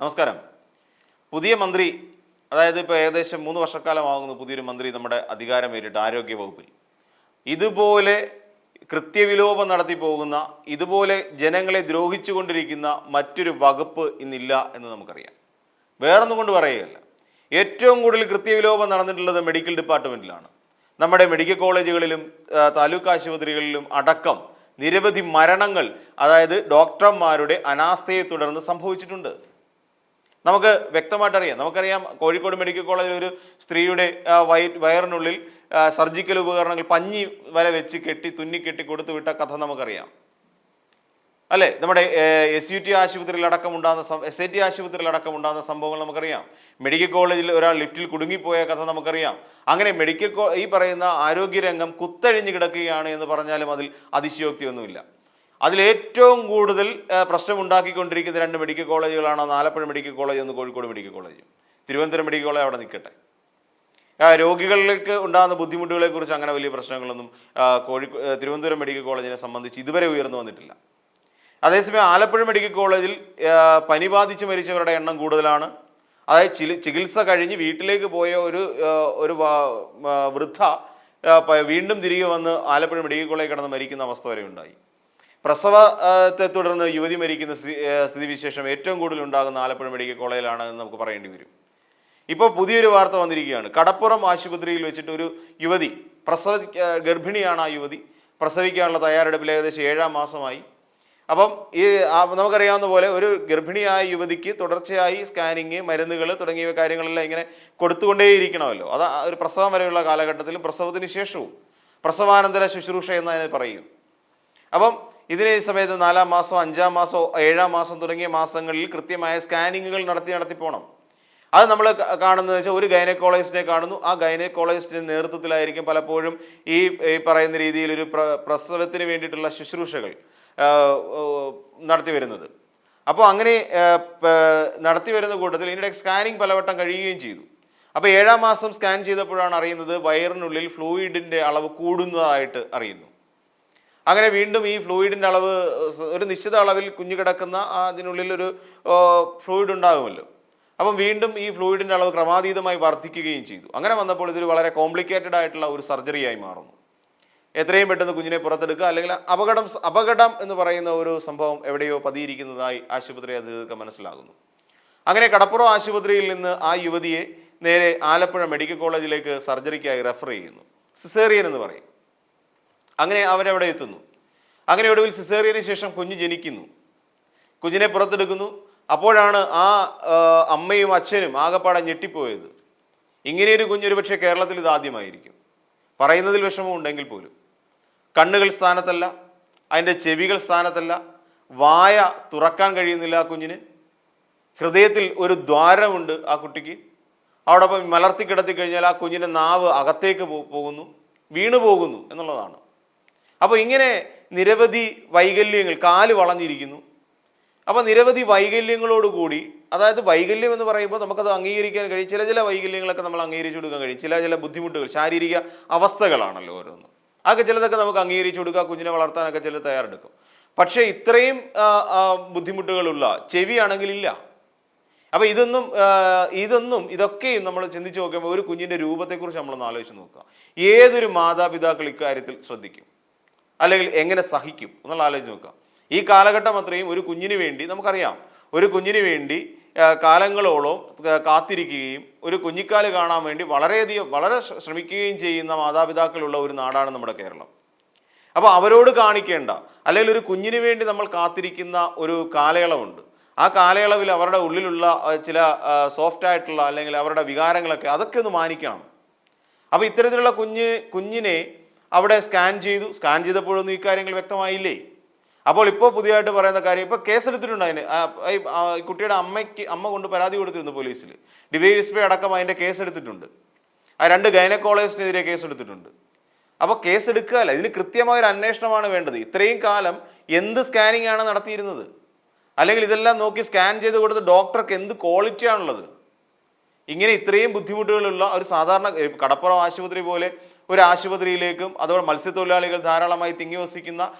നമസ്കാരം. പുതിയ മന്ത്രി അതായത് ഇപ്പോൾ ഏകദേശം മൂന്ന് വർഷക്കാലമാകുന്നു പുതിയൊരു മന്ത്രി നമ്മുടെ അധികാരമേറ്റിട്ട് ആരോഗ്യ വകുപ്പിൽ. ഇതുപോലെ കൃത്യവിലോപം നടത്തി പോകുന്ന ഇതുപോലെ ജനങ്ങളെ ദ്രോഹിച്ചുകൊണ്ടിരിക്കുന്ന മറ്റൊരു വകുപ്പ് ഇന്നില്ല എന്ന് നമുക്കറിയാം. വേറൊന്നും കൊണ്ട് പറയുകയല്ല. ഏറ്റവും കൂടുതൽ കൃത്യവിലോപം നടന്നിട്ടുള്ളത് മെഡിക്കൽ ഡിപ്പാർട്ട്മെന്റിലാണ് നമ്മുടെ മെഡിക്കൽ കോളേജുകളിലും താലൂക്ക് ആശുപത്രികളിലും അടക്കം നിരവധി മരണങ്ങൾ അതായത് ഡോക്ടർമാരുടെ അനാസ്ഥയെ തുടർന്ന് സംഭവിച്ചിട്ടുണ്ട്. നമുക്ക് വ്യക്തമായിട്ട് അറിയാം നമുക്കറിയാം കോഴിക്കോട് മെഡിക്കൽ കോളേജിൽ ഒരു സ്ത്രീയുടെ വയറിനുള്ളിൽ സർജിക്കൽ ഉപകരണങ്ങൾ പഞ്ഞി വരെ വെച്ച് കെട്ടി തുന്നി കെട്ടി കൊടുത്തു വിട്ട കഥ നമുക്കറിയാം. അല്ലേ? നമ്മുടെ എസ് യു ടി ആശുപത്രിയിൽ അടക്കം ഉണ്ടാകുന്ന എസ് ഐ ടി ആശുപത്രിയിൽ അടക്കം ഉണ്ടാകുന്ന സംഭവങ്ങൾ നമുക്കറിയാം. മെഡിക്കൽ കോളേജിൽ ഒരാൾ ലിഫ്റ്റിൽ കുടുങ്ങിപ്പോയ കഥ നമുക്കറിയാം. അങ്ങനെ മെഡിക്കൽ ഈ പറയുന്ന ആരോഗ്യരംഗം കുത്തഴിഞ്ഞ് കിടക്കുകയാണ് എന്ന് പറഞ്ഞാലും അതിൽ അതിശയോക്തിയൊന്നുമില്ല. അതിലേറ്റവും കൂടുതൽ പ്രശ്നമുണ്ടാക്കിക്കൊണ്ടിരിക്കുന്ന രണ്ട് മെഡിക്കൽ കോളേജുകളാണ് ആലപ്പുഴ മെഡിക്കൽ കോളേജ് ഒന്ന് Kozhikode medical college. Thiruvananthapuram medical college അവിടെ നിൽക്കട്ടെ രോഗികളിലേക്ക് ഉണ്ടാകുന്ന ബുദ്ധിമുട്ടുകളെക്കുറിച്ച് അങ്ങനെ വലിയ പ്രശ്നങ്ങളൊന്നും കോഴിക്കോട് തിരുവനന്തപുരം മെഡിക്കൽ കോളേജിനെ സംബന്ധിച്ച് ഇതുവരെ ഉയർന്നു വന്നിട്ടില്ല. അതേസമയം ആലപ്പുഴ മെഡിക്കൽ കോളേജിൽ പനി ബാധിച്ച് മരിച്ചവരുടെ എണ്ണം കൂടുതലാണ്. അതായത് ചികിത്സ കഴിഞ്ഞ് വീട്ടിലേക്ക് പോയ ഒരു ഒരു വൃദ്ധ വീണ്ടും തിരികെ വന്ന് ആലപ്പുഴ മെഡിക്കൽ കോളേജിൽ കിടന്ന് മരിക്കുന്ന അവസ്ഥ വരെ ഉണ്ടായി. പ്രസവത്തെ തുടർന്ന് യുവതി മരിക്കുന്ന സ്ഥി- വിശേഷം സ്ഥിതിവിശേഷം ഏറ്റവും കൂടുതൽ ഉണ്ടാകുന്ന ആലപ്പുഴ മെഡിക്കൽ കോളേജിലാണ് എന്ന് നമുക്ക് പറയേണ്ടി വരും. ഇപ്പോൾ പുതിയൊരു വാർത്ത വന്നിരിക്കുകയാണ്. കടപ്പുറം ആശുപത്രിയിൽ വെച്ചിട്ട് ഒരു യുവതി പ്രസവ ഗർഭിണിയാണ് ആ യുവതി. പ്രസവിക്കാനുള്ള തയ്യാറെടുപ്പിൽ ഏകദേശം ഏഴാം മാസമായി. അപ്പം ഈ നമുക്കറിയാവുന്ന പോലെ ഒരു ഗർഭിണിയായ യുവതിക്ക് തുടർച്ചയായി സ്കാനിങ് മരുന്നുകൾ തുടങ്ങിയ കാര്യങ്ങളെല്ലാം ഇങ്ങനെ കൊടുത്തുകൊണ്ടേയിരിക്കണമല്ലോ. അത് ഒരു പ്രസവം വരെയുള്ള കാലഘട്ടത്തിലും പ്രസവത്തിന് ശേഷവും പ്രസവാനന്തര ശുശ്രൂഷ എന്ന് അതിനെ പറയും അപ്പം ഇതിനെ സമയത്ത് നാലാം മാസം അഞ്ചാം മാസോ ഏഴാം മാസം തുടങ്ങിയ മാസങ്ങളിൽ കൃത്യമായ സ്കാനിങ്ങുകൾ നടത്തി നടത്തി പോകണം അത് നമ്മൾ കാണുന്നത് വെച്ചാൽ ഒരു ഗൈനക്കോളജിസ്റ്റിനെ കാണുന്നു. ആ ഗൈനക്കോളജിസ്റ്റിന്റെ നേതൃത്വത്തിലായിരിക്കും പലപ്പോഴും ഈ പറയുന്ന രീതിയിൽ ഒരു പ്ര പ്രസവത്തിന് വേണ്ടിയിട്ടുള്ള ശുശ്രൂഷകൾ നടത്തി വരുന്നത്. അപ്പോൾ അങ്ങനെ നടത്തി വരുന്ന കൂട്ടത്തിൽ ഇതിന്റെ സ്കാനിങ് പലവട്ടം കഴിയുകയും ചെയ്തു. അപ്പോൾ ഏഴാം മാസം സ്കാൻ ചെയ്തപ്പോഴാണ് അറിയുന്നത് വയറിനുള്ളിൽ ഫ്ലൂയിഡിന്റെ അളവ് കൂടുന്നതായിട്ട് അറിയുന്നു. അങ്ങനെ വീണ്ടും ഈ ഫ്ലൂയിഡിന്റെ അളവ് ഒരു നിശ്ചിത അളവിൽ കുഞ്ഞു കിടക്കുന്ന അതിനുള്ളിൽ ഒരു ഫ്ലൂയിഡ് ഉണ്ടാകുമല്ലോ. അപ്പം വീണ്ടും ഈ ഫ്ലൂയിഡിന്റെ അളവ് ക്രമാതീതമായി വർദ്ധിക്കുകയും ചെയ്തു. അങ്ങനെ വന്നപ്പോൾ ഇതൊരു വളരെ കോംപ്ലിക്കേറ്റഡ് ആയിട്ടുള്ള ഒരു സർജറിയായി മാറുന്നു. എത്രയും പെട്ടെന്ന് കുഞ്ഞിനെ പുറത്തെടുക്കുക അല്ലെങ്കിൽ അപകടം അപകടം എന്ന് പറയുന്ന ഒരു സംഭവം എവിടെയോ പതിയിരിക്കുന്നതായി ആശുപത്രി അധികൃതർക്ക് മനസ്സിലാകുന്നു. അങ്ങനെ കടപ്പുറം ആശുപത്രിയിൽ നിന്ന് ആ യുവതിയെ നേരെ ആലപ്പുഴ മെഡിക്കൽ കോളേജിലേക്ക് സർജറിക്കായി റെഫർ ചെയ്യുന്നു. സിസേറിയൻ എന്ന് പറയും. അങ്ങനെ അവരവിടെ എത്തുന്നു. അങ്ങനെ ഒടുവിൽ സിസേറിയന് ശേഷം കുഞ്ഞ് ജനിക്കുന്നു. കുഞ്ഞിനെ പുറത്തെടുക്കുന്നു. അപ്പോഴാണ് ആ അമ്മയും അച്ഛനും ആകപ്പാടെ ഞെട്ടിപ്പോയത്. ഇങ്ങനെയൊരു കുഞ്ഞൊരു പക്ഷേ കേരളത്തിൽ ഇത് ആദ്യമായിരിക്കും. പറയുന്നതിൽ വിഷമം ഉണ്ടെങ്കിൽ പോലും. കണ്ണുകൾ സ്ഥാനത്തല്ല അതിന്റെ ചെവികൾ സ്ഥാനത്തല്ല വായ തുറക്കാൻ കഴിയുന്നില്ല ആ കുഞ്ഞിന്. ഹൃദയത്തിൽ ഒരു ദ്വാരമുണ്ട് ആ കുട്ടിക്ക്. അവിടെ പോയി മലർത്തി കിടത്തി കഴിഞ്ഞാൽ ആ കുഞ്ഞിന്റെ നാവ് അകത്തേക്ക് പോകുന്നു വീണു പോകുന്നു എന്നുള്ളതാണ്. അപ്പോൾ ഇങ്ങനെ നിരവധി വൈകല്യങ്ങൾ കാൽ വളഞ്ഞിരിക്കുന്നു. അപ്പോൾ നിരവധി വൈകല്യങ്ങളോട് കൂടി അതായത് വൈകല്യം എന്ന് പറയുമ്പോൾ നമുക്കത് അംഗീകരിക്കാൻ കഴിയും. ചില ചില വൈകല്യങ്ങളൊക്കെ നമ്മൾ അംഗീകരിച്ചു കൊടുക്കാൻ കഴിയും. ചില ചില ബുദ്ധിമുട്ടുകൾ ശാരീരിക അവസ്ഥകളാണല്ലോ ഓരോന്നും. അതൊക്കെ ചിലതൊക്കെ നമുക്ക് അംഗീകരിച്ചു കൊടുക്കുക കുഞ്ഞിനെ വളർത്താനൊക്കെ ചില തയ്യാറെടുക്കും. പക്ഷേ ഇത്രയും ബുദ്ധിമുട്ടുകളുള്ള ചെവിയാണെങ്കിലില്ല ഇല്ല. അപ്പൊ ഇതൊന്നും ഇതൊന്നും ഇതൊക്കെയും നമ്മൾ ചിന്തിച്ച് നോക്കുമ്പോൾ ഒരു കുഞ്ഞിന്റെ രൂപത്തെക്കുറിച്ച് നമ്മളൊന്ന് ആലോചിച്ച് നോക്കുക. ഏതൊരു മാതാപിതാക്കൾ ഇക്കാര്യത്തിൽ ശ്രദ്ധിക്കും? അല്ലെങ്കിൽ എങ്ങനെ സഹിക്കും എന്നുള്ള ആലോചിച്ച് നോക്കുക. ഈ കാലഘട്ടം അത്രയും ഒരു കുഞ്ഞിന് വേണ്ടി നമുക്കറിയാം. ഒരു കുഞ്ഞിന് വേണ്ടി കാലങ്ങളോളം കാത്തിരിക്കുകയും ഒരു കുഞ്ഞിക്കാൽ കാണാൻ വേണ്ടി വളരെയധികം വളരെ ശ്രമിക്കുകയും ചെയ്യുന്ന മാതാപിതാക്കളുള്ള ഒരു നാടാണ് നമ്മുടെ കേരളം. അപ്പോൾ അവരോട് കാണിക്കേണ്ട അല്ലെങ്കിൽ ഒരു കുഞ്ഞിന് വേണ്ടി നമ്മൾ കാത്തിരിക്കുന്ന ഒരു കാലയളവുണ്ട്. ആ കാലയളവിൽ അവരുടെ ഉള്ളിലുള്ള ചില സോഫ്റ്റ് ആയിട്ടുള്ള അല്ലെങ്കിൽ അവരുടെ വികാരങ്ങളൊക്കെ അതൊക്കെ ഒന്ന് മാനിക്കണം. അപ്പോൾ ഇത്തരത്തിലുള്ള കുഞ്ഞ് കുഞ്ഞിനെ അവിടെ സ്കാൻ ചെയ്തു. സ്കാൻ ചെയ്തപ്പോഴൊന്നും ഈ കാര്യങ്ങൾ വ്യക്തമായില്ലേ? അപ്പോൾ ഇപ്പോൾ പുതിയതായിട്ട് പറയുന്ന കാര്യം ഇപ്പോൾ കേസെടുത്തിട്ടുണ്ട് അതിന്. കുട്ടിയുടെ അമ്മയ്ക്ക് അമ്മ കൊണ്ട് പരാതി കൊടുത്തിരുന്നു പോലീസിൽ. ഡിവൈഎസ്പി അടക്കം അതിന്റെ കേസെടുത്തിട്ടുണ്ട്. ആ രണ്ട് ഗൈനക്കോളജിസ്റ്റിനെതിരെ കേസെടുത്തിട്ടുണ്ട്. അപ്പോൾ കേസ് എടുക്കുകയല്ല ഇതിന് കൃത്യമായ ഒരു അന്വേഷണമാണ് വേണ്ടത്. ഇത്രയും കാലം എന്ത് സ്കാനിങ് ആണ് നടത്തിയിരുന്നത്? അല്ലെങ്കിൽ ഇതെല്ലാം നോക്കി സ്കാൻ ചെയ്ത് കൊടുത്ത ഡോക്ടർക്ക് എന്ത് ക്വാളിറ്റി ആണുള്ളത് ഇങ്ങനെ ഇത്രയും ബുദ്ധിമുട്ടുകളുള്ള ഒരു സാധാരണ കടപ്പുറം ആശുപത്രി പോലെ ഒരു ആശുപത്രിയിലേക്കും അതോടെ മത്സ്യത്തൊഴിലാളികൾ ധാരാളമായി തിങ്ങി വസിക്കുന്ന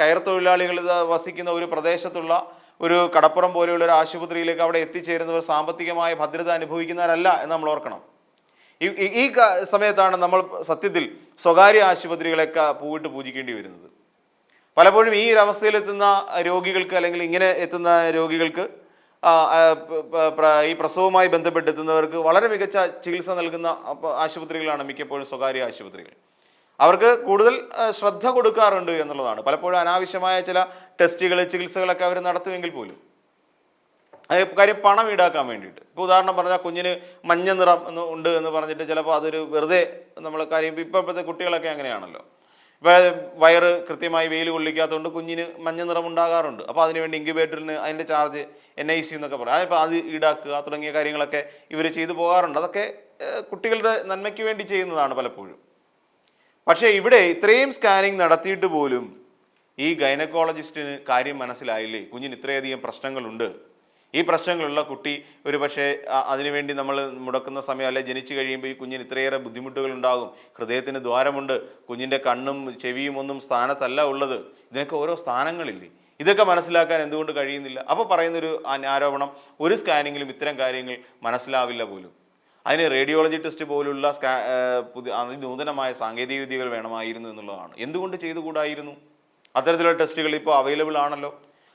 കയർ തൊഴിലാളികൾ വസിക്കുന്ന ഒരു പ്രദേശത്തുള്ള ഒരു കടപ്പുറം പോലെയുള്ള ഒരു ആശുപത്രിയിലേക്ക് അവിടെ എത്തിച്ചേരുന്നവർ സാമ്പത്തികമായ ഭദ്രത അനുഭവിക്കുന്നവരല്ല എന്ന് നമ്മൾ ഓർക്കണം. ഈ ഈ- സമയത്താണ് നമ്മൾ സത്യത്തിൽ സ്വകാര്യ ആശുപത്രികളൊക്കെ പൂവിട്ട് പൂജിക്കേണ്ടി വരുന്നത്. പലപ്പോഴും ഈ ഒരു അവസ്ഥയിലെത്തുന്ന രോഗികൾക്ക് അല്ലെങ്കിൽ ഇങ്ങനെ എത്തുന്ന രോഗികൾക്ക് ഈ പ്രസവവുമായി ബന്ധപ്പെട്ടെത്തുന്നവർക്ക് വളരെ മികച്ച ചികിത്സ നൽകുന്ന ആശുപത്രികളാണ് മിക്കപ്പോഴും സ്വകാര്യ ആശുപത്രികൾ. അവർക്ക് കൂടുതൽ ശ്രദ്ധ കൊടുക്കാറുണ്ട് എന്നുള്ളതാണ്. പലപ്പോഴും അനാവശ്യമായ ചില ടെസ്റ്റുകൾ ചികിത്സകളൊക്കെ അവർ നടത്തുമെങ്കിൽ പോലും. കാര്യം പണം ഈടാക്കാൻ വേണ്ടിയിട്ട്. ഇപ്പോൾ ഉദാഹരണം പറഞ്ഞാൽ കുഞ്ഞിന് മഞ്ഞ നിറം ഉണ്ട് എന്ന് പറഞ്ഞിട്ട് ചിലപ്പോൾ അതൊരു വെറുതെ നമ്മൾ കാര്യം ഇപ്പോഴത്തെ കുട്ടികളൊക്കെ അങ്ങനെയാണല്ലോ. വയറ് കൃത്യമായി വെയിൽ കൊള്ളിക്കാത്തതുകൊണ്ട് കുഞ്ഞിന് മഞ്ഞ നിറം ഉണ്ടാകാറുണ്ട്. അപ്പോൾ അതിനുവേണ്ടി ഇൻക്യുബേറ്ററിന് അതിന്റെ ചാർജ് എൻ ഐ സി എന്നൊക്കെ പറയും. അതിപ്പോൾ അത് ഈടാക്കുക തുടങ്ങിയ കാര്യങ്ങളൊക്കെ ഇവർ ചെയ്തു പോകാറുണ്ട്. അതൊക്കെ കുട്ടികളുടെ നന്മയ്ക്ക് വേണ്ടി ചെയ്യുന്നതാണ് പലപ്പോഴും. പക്ഷേ ഇവിടെ ഇത്രയും സ്കാനിങ് നടത്തിയിട്ട് പോലും ഈ ഗൈനക്കോളജിസ്റ്റിന് കാര്യം മനസ്സിലായില്ലേ? കുഞ്ഞിന് ഇത്രയധികം പ്രശ്നങ്ങളുണ്ട്. ഈ പ്രശ്നങ്ങളുള്ള കുട്ടി ഒരു പക്ഷേ അതിനുവേണ്ടി നമ്മൾ മുടക്കുന്ന സമയം അല്ലെ ജനിച്ചു കഴിയുമ്പോൾ ഈ കുഞ്ഞിന് ഇത്രയേറെ ബുദ്ധിമുട്ടുകൾ ഉണ്ടാകും ഹൃദയത്തിന് ദ്വാരമുണ്ട്. കുഞ്ഞിന്റെ കണ്ണും ചെവിയും ഒന്നും സ്ഥാനത്തല്ല ഉള്ളത്. ഇതിനൊക്കെ ഓരോ സ്ഥാനങ്ങളില്ലേ? ഇതൊക്കെ മനസ്സിലാക്കാൻ എന്തുകൊണ്ട് കഴിയുന്നില്ല? അപ്പോൾ പറയുന്നൊരു ആരോപണം ഒരു സ്കാനിങ്ങിലും ഇത്തരം കാര്യങ്ങൾ മനസ്സിലാവില്ല പോലും. അതിന് റേഡിയോളജി ടെസ്റ്റ് പോലുള്ള സ്കാ പുതിയ അതിനൂതനമായ സാങ്കേതിക വിദ്യകൾ വേണമായിരുന്നു എന്നുള്ളതാണ്. എന്തുകൊണ്ട് ചെയ്തുകൂടായിരുന്നു? അത്തരത്തിലുള്ള ടെസ്റ്റുകൾ ഇപ്പോൾ അവൈലബിൾ ആണല്ലോ.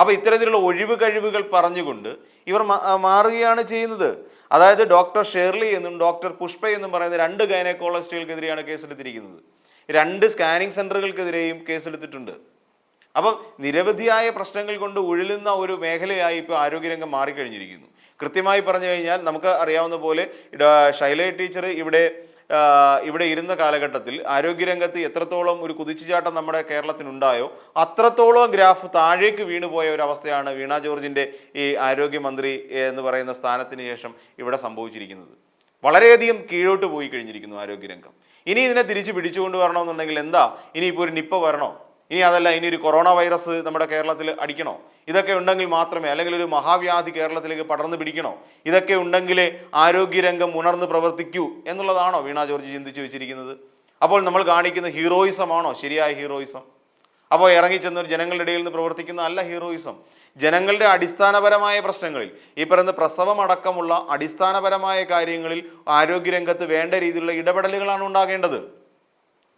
അപ്പോൾ ഇത്തരത്തിലുള്ള ഒഴിവ് കഴിവുകൾ പറഞ്ഞുകൊണ്ട് ഇവർ മാറുകയാണ് ചെയ്യുന്നത്. അതായത് ഡോക്ടർ ഷേർലി എന്നും ഡോക്ടർ പുഷ്പ എന്നും പറയുന്ന രണ്ട് ഗൈനക്കോളജിസ്റ്റുകൾക്കെതിരെയാണ് കേസെടുത്തിരിക്കുന്നത്. രണ്ട് സ്കാനിങ് സെന്ററുകൾക്കെതിരെയും കേസെടുത്തിട്ടുണ്ട്. അപ്പം നിരവധിയായ പ്രശ്നങ്ങൾ കൊണ്ട് ഉഴലുന്ന ഒരു മേഖലയായി ഇപ്പോൾ ആരോഗ്യരംഗം മാറിക്കഴിഞ്ഞിരിക്കുന്നു. കൃത്യമായി പറഞ്ഞു കഴിഞ്ഞാൽ നമുക്ക് അറിയാവുന്ന പോലെ ഷൈലേ ടീച്ചർ ഇവിടെ ഇവിടെ ഇരുന്ന കാലഘട്ടത്തിൽ ആരോഗ്യരംഗത്ത് എത്രത്തോളം ഒരു കുതിച്ചുചാട്ടം നമ്മുടെ കേരളത്തിനുണ്ടായോ അത്രത്തോളം ഗ്രാഫ് താഴേക്ക് വീണുപോയ ഒരു അവസ്ഥയാണ് വീണ ജോർജിന്റെ ഈ ആരോഗ്യമന്ത്രി എന്ന് പറയുന്ന സ്ഥാനത്തിന് ശേഷം ഇവിടെ സംഭവിച്ചിരിക്കുന്നത്. വളരെയധികം കീഴോട്ട് പോയി കഴിഞ്ഞിരിക്കുന്നു ആരോഗ്യരംഗം. ഇനി ഇതിനെ തിരിച്ചു പിടിച്ചുകൊണ്ട് വരണമെന്നുണ്ടെങ്കിൽ എന്താ? ഇനിയിപ്പോൾ ഒരു നിപ്പ വരണോ? ഇനി അതല്ല ഇനി ഒരു കൊറോണ വൈറസ് നമ്മുടെ കേരളത്തിൽ അടിക്കണോ? ഇതൊക്കെ ഉണ്ടെങ്കിൽ മാത്രമേ അല്ലെങ്കിൽ ഒരു മഹാവ്യാധി കേരളത്തിലേക്ക് പടർന്നു പിടിക്കണോ? ഇതൊക്കെ ഉണ്ടെങ്കിലേ ആരോഗ്യരംഗം ഉണർന്ന് പ്രവർത്തിക്കൂ എന്നുള്ളതാണോ വീണ ജോർജ് ചിന്തിച്ചു വെച്ചിരിക്കുന്നത്? അപ്പോൾ നമ്മൾ കാണിക്കുന്ന ഹീറോയിസമാണോ ശരിയായ ഹീറോയിസം അപ്പോൾ ഇറങ്ങിച്ചെന്ന് ജനങ്ങളുടെ ഇടയിൽ നിന്ന് പ്രവർത്തിക്കുന്ന അല്ല ഹീറോയിസം ജനങ്ങളുടെ അടിസ്ഥാനപരമായ പ്രശ്നങ്ങളിൽ ഈ പറയുന്ന പ്രസവമടക്കമുള്ള അടിസ്ഥാനപരമായ കാര്യങ്ങളിൽ ആരോഗ്യരംഗത്ത് വേണ്ട രീതിയിലുള്ള ഇടപെടലുകളാണ് ഉണ്ടാകേണ്ടത്.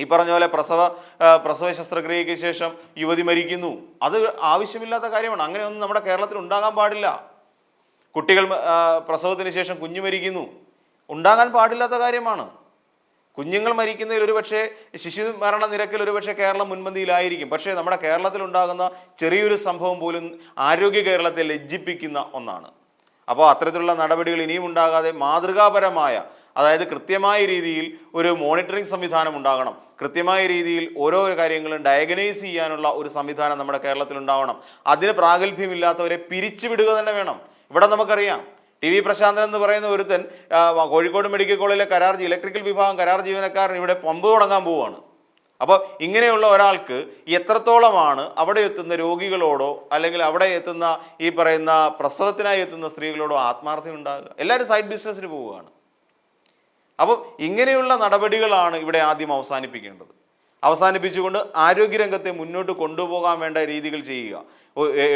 ഈ പറഞ്ഞ പോലെ പ്രസവ പ്രസവ ശസ്ത്രക്രിയയ്ക്ക് ശേഷം യുവതി മരിക്കുന്നു. അത് ആവശ്യമില്ലാത്ത കാര്യമാണ്. അങ്ങനെയൊന്നും നമ്മുടെ കേരളത്തിൽ ഉണ്ടാകാൻ പാടില്ല. കുട്ടികൾ പ്രസവത്തിന് ശേഷം കുഞ്ഞു മരിക്കുന്നു. ഉണ്ടാകാൻ പാടില്ലാത്ത കാര്യമാണ്. കുഞ്ഞുങ്ങൾ മരിക്കുന്നതിൽ ഒരുപക്ഷെ ശിശു മരണ നിരക്കിൽ ഒരുപക്ഷെ കേരളം മുൻപന്തിയിലായിരിക്കും. പക്ഷേ നമ്മുടെ കേരളത്തിൽ ഉണ്ടാകുന്ന ചെറിയൊരു സംഭവം പോലും ആരോഗ്യ കേരളത്തെ ലജ്ജിപ്പിക്കുന്ന ഒന്നാണ്. അപ്പോൾ അത്തരത്തിലുള്ള നടപടികൾ ഇനിയും ഉണ്ടാകാതെ മാതൃകാപരമായ അതായത് കൃത്യമായ രീതിയിൽ ഒരു മോണിറ്ററിംഗ് സംവിധാനം ഉണ്ടാകണം. കൃത്യമായ രീതിയിൽ ഓരോ കാര്യങ്ങളും ഡയഗ്നൈസ് ചെയ്യാനുള്ള ഒരു സംവിധാനം നമ്മുടെ കേരളത്തിൽ ഉണ്ടാവണം. അതിന് പ്രാഗൽഭ്യമില്ലാത്തവരെ പിരിച്ചുവിടുക തന്നെ വേണം. ഇവിടെ നമുക്കറിയാം. ടി വി പ്രശാന്തൻ എന്ന് പറയുന്ന ഒരുത്തൻ കോഴിക്കോട് മെഡിക്കൽ കോളേജിലെ കരാർ ഇലക്ട്രിക്കൽ വിഭാഗം കരാർ ജീവനക്കാരൻ ഇവിടെ പമ്പ് തുടങ്ങാൻ പോവുകയാണ്. അപ്പോൾ ഇങ്ങനെയുള്ള ഒരാൾക്ക് എത്രത്തോളമാണ് അവിടെ എത്തുന്ന രോഗികളോടോ അല്ലെങ്കിൽ അവിടെ എത്തുന്ന ഈ പറയുന്ന പ്രസവത്തിനായി എത്തുന്ന സ്ത്രീകളോടോ ആത്മാർത്ഥം ഉണ്ടാകുക? എല്ലാവരും സൈഡ് ബിസിനസ്സിന് പോവുകയാണ്. അപ്പോൾ ഇങ്ങനെയുള്ള നടപടികളാണ് ഇവിടെ ആദ്യം അവസാനിപ്പിക്കേണ്ടത്. അവസാനിപ്പിച്ചുകൊണ്ട് ആരോഗ്യരംഗത്തെ മുന്നോട്ട് കൊണ്ടുപോകാൻ വേണ്ട രീതികൾ ചെയ്യുക.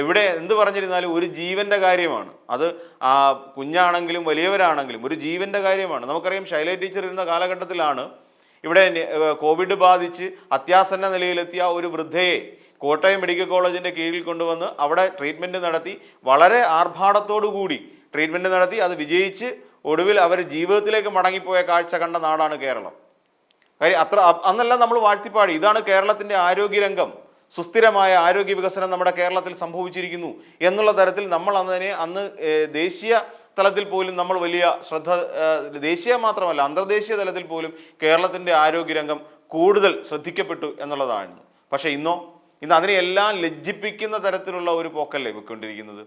എവിടെ എന്ത് പറഞ്ഞിരുന്നാലും ഒരു ജീവന്റെ കാര്യമാണ്. അത് ആ കുഞ്ഞാണെങ്കിലും വലിയവരാണെങ്കിലും ഒരു ജീവന്റെ കാര്യമാണ്. നമുക്കറിയാം ശൈല ടീച്ചർ ഇരുന്ന കാലഘട്ടത്തിലാണ് ഇവിടെ കോവിഡ് ബാധിച്ച് അത്യാസന്ന നിലയിലെത്തിയ ഒരു വൃദ്ധയെ കോട്ടയം മെഡിക്കൽ കോളേജിന്റെ കീഴിൽ കൊണ്ടുവന്ന് അവിടെ ട്രീറ്റ്മെന്റ് നടത്തി വളരെ ആർഭാടത്തോടു കൂടി ട്രീറ്റ്മെന്റ് നടത്തി അത് വിജയിച്ച് ഒടുവിൽ അവർ ജീവിതത്തിലേക്ക് മടങ്ങിപ്പോയ കാഴ്ച കണ്ട നാടാണ് കേരളം. കാര്യം അത്ര അന്നല്ല നമ്മൾ വാഴ്ത്തിപ്പാടി. ഇതാണ് കേരളത്തിന്റെ ആരോഗ്യരംഗം. സുസ്ഥിരമായ ആരോഗ്യ വികസനം നമ്മുടെ കേരളത്തിൽ സംഭവിച്ചിരിക്കുന്നു എന്നുള്ള തരത്തിൽ നമ്മൾ അന്നതിനെ അന്ന് ദേശീയ തലത്തിൽ പോലും നമ്മൾ വലിയ ശ്രദ്ധ ദേശീയ മാത്രമല്ല അന്തർദേശീയ തലത്തിൽ പോലും കേരളത്തിന്റെ ആരോഗ്യരംഗം കൂടുതൽ ശ്രദ്ധിക്കപ്പെട്ടു എന്നുള്ളതാണ്. പക്ഷേ ഇന്നോ ഇന്ന് അതിനെയെല്ലാം ലജ്ജിപ്പിക്കുന്ന തരത്തിലുള്ള ഒരു പോക്കല്ലേ പോയിക്കൊണ്ടിരിക്കുന്നത്?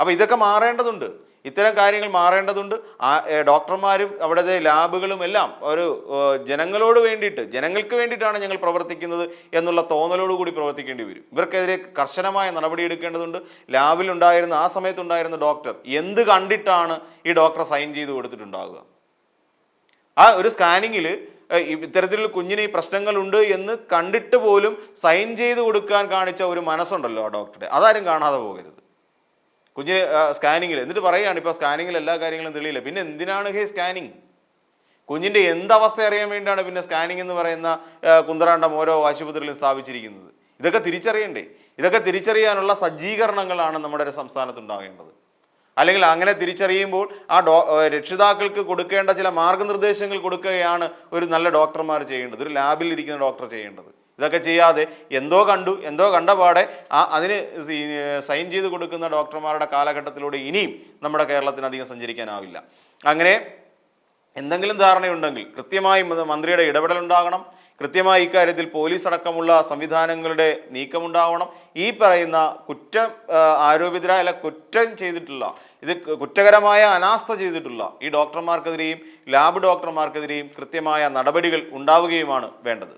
അപ്പോൾ ഇതൊക്കെ മാറേണ്ടതുണ്ട്. ഇത്തരം കാര്യങ്ങൾ മാറേണ്ടതുണ്ട്. ഡോക്ടർമാരും അവിടുത്തെ ലാബുകളും എല്ലാം ഒരു ജനങ്ങളോട് വേണ്ടിയിട്ട് ജനങ്ങൾക്ക് വേണ്ടിയിട്ടാണ് ഞങ്ങൾ പ്രവർത്തിക്കുന്നത് എന്നുള്ള തോന്നലോടുകൂടി പ്രവർത്തിക്കേണ്ടി വരും. ഇവർക്കെതിരെ കർശനമായ നടപടി എടുക്കേണ്ടതുണ്ട്. ലാബിൽ ഉണ്ടായിരുന്ന ആ സമയത്തുണ്ടായിരുന്ന ഡോക്ടർ എന്ത് കണ്ടിട്ടാണ് ഈ ഡോക്ടർ സൈൻ ചെയ്ത് കൊടുത്തിട്ടുണ്ടാവുക? ആ ഒരു സ്കാനിങ്ങിൽ ഇത്തരത്തിലുള്ള കുഞ്ഞിന് ഈ പ്രശ്നങ്ങളുണ്ട് എന്ന് കണ്ടിട്ട് പോലും സൈൻ ചെയ്ത് കൊടുക്കാൻ കാണിച്ച ഒരു മനസ്സുണ്ടല്ലോ ആ ഡോക്ടറെ അതാരും കാണാതെ പോകരുത്. കുഞ്ഞിന് സ്കാനിങ്ങിൽ എന്നിട്ട് പറയുകയാണ് ഇപ്പോൾ സ്കാനിങ്ങിൽ എല്ലാ കാര്യങ്ങളും തെളിയില്ല. പിന്നെ എന്തിനാണ് ഹേ സ്കാനിങ്? കുഞ്ഞിന്റെ എന്തവസ്ഥ അറിയാൻ വേണ്ടിയാണ് പിന്നെ സ്കാനിങ് എന്ന് പറയുന്ന കുന്ദ്രാണ്ടം ഓരോ ആശുപത്രിയിലും സ്ഥാപിച്ചിരിക്കുന്നത്. ഇതൊക്കെ തിരിച്ചറിയണ്ടേ? ഇതൊക്കെ തിരിച്ചറിയാനുള്ള സജ്ജീകരണങ്ങളാണ് നമ്മുടെ സംസ്ഥാനത്ത് ഉണ്ടാകേണ്ടത് അല്ലെങ്കിൽ അങ്ങനെ തിരിച്ചറിയുമ്പോൾ ആ ഡോ രക്ഷിതാക്കൾക്ക് കൊടുക്കേണ്ട ചില മാർഗനിർദ്ദേശങ്ങൾ കൊടുക്കുകയാണ് ഒരു നല്ല ഡോക്ടർമാർ ചെയ്യേണ്ടത്. ഒരു ലാബിൽ ഇരിക്കുന്ന ഡോക്ടർ ചെയ്യേണ്ടത്. ഇതൊക്കെ ചെയ്യാതെ എന്തോ കണ്ടു എന്തോ കണ്ട പാടെ ആ അതിന് സൈൻ ചെയ്ത് കൊടുക്കുന്ന ഡോക്ടർമാരുടെ കാലഘട്ടത്തിലൂടെ ഇനിയും നമ്മുടെ കേരളത്തിന് അധികം സഞ്ചരിക്കാനാവില്ല. അങ്ങനെ എന്തെങ്കിലും ധാരണയുണ്ടെങ്കിൽ കൃത്യമായി മന്ത്രിയുടെ ഇടപെടൽ ഉണ്ടാകണം കൃത്യമായി ഇക്കാര്യത്തിൽ പോലീസ് അടക്കമുള്ള സംവിധാനങ്ങളുടെ നീക്കമുണ്ടാവണം. ഈ പറയുന്ന കുറ്റം ആരോപിതരായ അല്ല കുറ്റം ചെയ്തിട്ടുള്ള ഇത് കുറ്റകരമായ അനാസ്ഥ ചെയ്തിട്ടുള്ള ഈ ഡോക്ടർമാർക്കെതിരെയും ലാബ് ഡോക്ടർമാർക്കെതിരെയും കൃത്യമായ നടപടികൾ ഉണ്ടാവുകയുമാണ് വേണ്ടത്.